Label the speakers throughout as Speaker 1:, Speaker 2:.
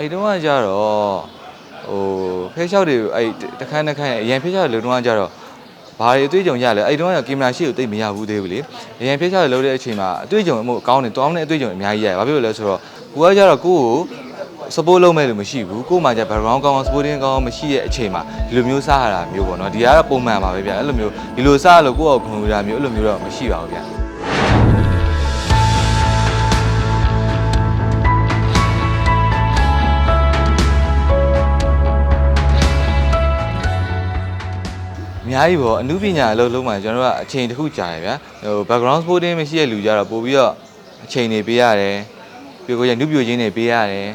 Speaker 1: အဲ့ဒီတုန်းကကြတော့ဟိုဖဲလျှောက်တွေအဲ့တခန်းတစ်ခန်းအရင်ဖဲလျှောက်တွေလုံတုန်းကကြတော့ဘာတွေအတွေ့အကြုံရလဲအဲ့ဒီတုန်းကကင်မရာရှိကိုတိတ်မရဘူးသေးဘူးလေအရင်ဖဲလျှောက်တွေလုံတဲ့အချိန်မှာအတွေ့အကြုံအမှုအကောင်းတွေတောင်းတဲ့အတွေ့အကြုံအများကြီးရတယ်ဘာဖြစ်လို့လဲဆိုတော့ကိုကကြတော့ကိုယ့်ကို support လုပ်မဲ့လို့မရှိဘူးကို့မှာじゃ background ကောင်းအောင် supporting ကောင်းအောင်မရှိတဲ့အချိန်မှာဒီလိုမျိုးစားရတာမျိုးပေါ့နော်ဒီကတော့ပုံမှန်ပါပဲဗျအဲ့လိုမျိုးဒီလိုစားရလို့ကိုယ့်အောင်ခွန်ရတာမျိုးအဲ့လိုမျိုးတော့မရှိပါဘူးဗျ များကြီးပေါ့အမှုပညာအလုပ်လုံးမှာကျွန်တော်တို့ကအချိန်တစ်ခုကြာရဗျာဟို background supporting မရှိတဲ့လူကြတော့ပို့ပြီးတော့အချိန်တွေပေးရတယ်ပြီးကိုရနုပြိုချင်းတွေပေးရတယ်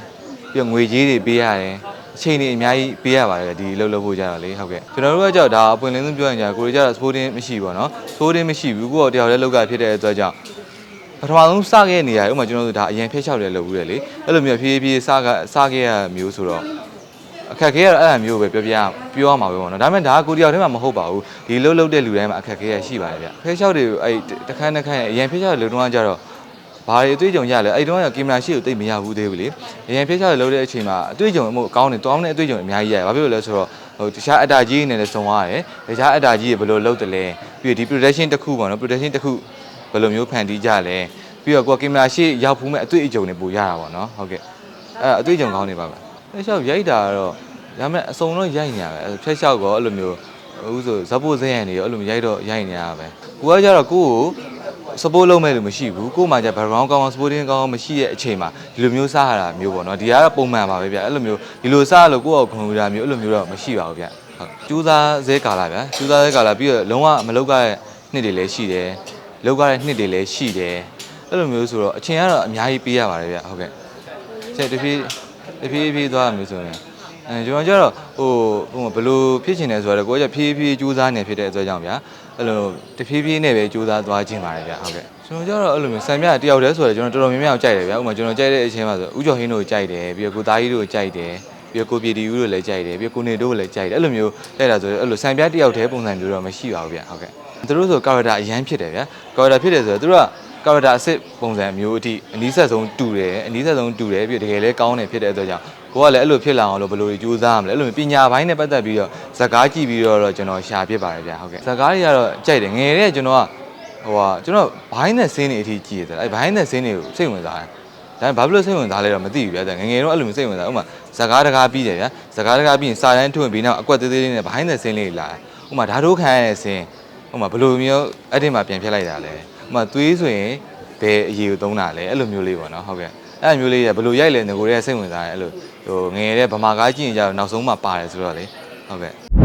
Speaker 1: ပြီးတော့ငွေကြေးတွေပေးရတယ်အချိန်တွေအများကြီးပေးရပါတယ်ဒီအလုပ်လုပ်ဖို့ကြတော့လေဟုတ်ကဲ့ကျွန်တော်တို့ကကြောက်ဒါအပွင့်လင်းဆုံးပြောရင်ကြာကိုရီကြတော့ supporting မရှိပါတော့ supporting မရှိဘူးကိုယ့်တယောက်တည်းလောက်ကဖြစ်တဲ့အတွက်ကြောင့်ပထမဆုံးစခဲ့နေရတယ်ဥပမာကျွန်တော်တို့ဒါအရင်ဖျက်လျှောက်တယ်လုပ်ဘူးတယ်လေအဲ့လိုမျိုးဖြည်းဖြည်းစကစခဲ့ရမျိုးဆိုတော့ အခက်ခဲရတော့အဲ့အမျိုးပဲပြောပြပြောရမှာပဲပေါ့နော်ဒါပေမဲ့ဒါကကိုတယောက်တည်းမှမဟုတ်ပါဘူးဒီလှုပ်လှုပ်တဲ့လူတိုင်းမှာအခက်ခဲရရှိပါတယ်ဗျဖျက်လျှောက်တွေအဲ့တခန်းတခန်းအရင်ဖျက်လျှောက်တွေလုံတော့ကြတော့ဘာတွေအတွေ့အကြုံရလဲအဲ့တုန်းကကင်မရာရှိကိုတိတ်မရဘူးသေးဘူးလေအရင်ဖျက်လျှောက်တွေလုပ်တဲ့အချိန်မှာအတွေ့အကြုံအမှုအကောင်းတွေတောင်းတဲ့အတွေ့အကြုံအများကြီးရတယ်ဘာဖြစ်လို့လဲဆိုတော့ဟိုတခြားအတာကြီးတွေနဲ့လည်းစုံရတယ်တခြားအတာကြီးတွေဘယ်လိုလုပ်တယ်လဲပြီးဒီ production တစ်ခုပေါ့နော် production တစ်ခုဘယ်လိုမျိုးဖန်တီးကြလဲပြီးတော့ကိုကကင်မရာရှိရောက်ဖူးမဲ့အတွေ့အကြုံတွေပို့ရတာပေါ့နော်ဟုတ်ကဲ့အဲ့အတွေ့အကြုံကောင်းနေပါပဲ ဖျက်လျှောက်ရိုက်တာကတော့ဒါပေမဲ့အစုံတော့ရိုက်နေရပဲဖျက်လျှောက်ကောအဲ့လိုမျိုးဥဆိုဇက်ဖို့ဇက်ရံတွေရောအဲ့လိုမျိုးရိုက်တော့ရိုက်နေရတာပဲကိုကကြတော့ကိုကို support လုပ်မဲ့လို့မရှိဘူးကို့မှာじゃ background ကောင်းအောင် supporting ကောင်းအောင်မရှိတဲ့အချိန်မှာဒီလိုမျိုးစားရတာမျိုးပေါ့နော်ဒီကတော့ပုံမှန်ပါပဲဗျအဲ့လိုမျိုးဒီလိုစားရလို့ကိုယ့်အောင်ခွန်ရတာမျိုးအဲ့လိုမျိုးတော့မရှိပါဘူးဗျဟုတ်ကျူးစားဇဲကာလာဗျကျူးစားဇဲကာလာပြီးတော့လုံးဝမလောက်ရတဲ့နှစ်တွေလည်းရှိတယ်လောက်ရတဲ့နှစ်တွေလည်းရှိတယ်အဲ့လိုမျိုးဆိုတော့အချိန်ကတော့အများကြီးပေးရပါတယ်ဗျဟုတ်ကဲ့ဆက်တဖြည်း တဖြည်းဖြည်းသွားရမျိုးဆိုရင်အဲကျွန်တော်ကျတော့ဟိုဟိုဘယ်လိုဖြစ်ချင်လဲဆိုတော့ကိုယ်ကဖြည်းဖြည်းကြိုးစားနေဖြစ်တဲ့အတွက်ကြောင့်ဗျာအဲ့လိုတဖြည်းဖြည်းနဲ့ပဲကြိုးစားသွားခြင်းပါတယ်ဗျဟုတ်ကဲ့ကျွန်တော်ကျတော့အဲ့လိုမျိုးဆံမြတယောက်တည်းဆိုတော့ကျွန်တော်တော်တော်များများကြိုက်တယ်ဗျဥပမာကျွန်တော်ကြိုက်တဲ့အချိန်မှာဆိုဦးကျော်ဟင်းတို့ကိုကြိုက်တယ်ပြီးတော့ကိုသားကြီးတို့ကိုကြိုက်တယ်ပြီးတော့ကိုပြည်တီဦးတို့လည်းကြိုက်တယ်ပြီးတော့ကိုနေတို့ကိုလည်းကြိုက်တယ်အဲ့လိုမျိုးကြိုက်တာဆိုတော့အဲ့လိုဆံပြတယောက်တည်းပုံစံမျိုးတော့မရှိပါဘူးဗျဟုတ်ကဲ့သူတို့ဆိုကာရက်တာအရန်ဖြစ်တယ်ဗျကာရက်တာဖြစ်တယ်ဆိုတော့သူတို့က ကာရက်တာအစ်စ်ပုံစံမျိုးအထိအနီးဆက်ဆုံးတူတယ်အနီးဆက်ဆုံးတူတယ်ပြီးတော့တကယ်လည်းကောင်းတယ်ဖြစ်တဲ့အတွက်ကြောင့်ကိုကလည်းအဲ့လိုဖြစ်လာအောင်လို့ဘယ်လိုကြိုးစားရမလဲအဲ့လိုပညာပိုင်းနဲ့ပတ်သက်ပြီးတော့ဇာကားကြည့်ပြီးတော့ကျွန်တော်ရှာဖြစ်ပါတယ်ဗျဟုတ်ကဲ့ဇာကားတွေကတော့ကြိုက်တယ်ငယ်တဲ့ကျွန်တော်ကဟိုဟာကျွန်တော်ဘိုင်းနဲ့ဆင်းနေအထိကြည့်ရတယ်အဲ့ဘိုင်းနဲ့ဆင်းတွေကိုစိတ်ဝင်စားတယ်ဒါပေမဲ့ဘာဖြစ်လို့စိတ်ဝင်စားလဲတော့မသိဘူးဗျာငယ်ငယ်တော့အဲ့လိုမျိုးစိတ်ဝင်စားဥပမာဇာကားတကားပြီးတယ်ဗျာဇာကားတကားပြီးရင်စာတန်းထွင်ပြီးနောက်အကွက်သေးသေးလေးနဲ့ဘိုင်းနဲ့ဆင်းလေးလာတယ်ဥပမာဓာတ်ထိုးခံရတဲ့ဆင်းဥပမာဘယ်လိုမျိုးအဲ့ဒီမှာပြန်ဖြတ်လိုက်တာလဲဥပ မာသွေးဆိုရင်ဘယ်အရေးကိုသုံးတာလဲအဲ့လိုမျိုးလေးပေါ့နော်ဟုတ်ကဲ့အဲ့လိုမျိုးလေးရဘယ်လိုရိုက်လဲငကိုရဲစိတ်ဝင်စားတယ်အဲ့လိုဟိုငယ်ရဲဗမာကားကြည့်ရင်ကြတော့နောက်ဆုံးမှပါတယ်ဆိုတော့လေဟုတ်ကဲ့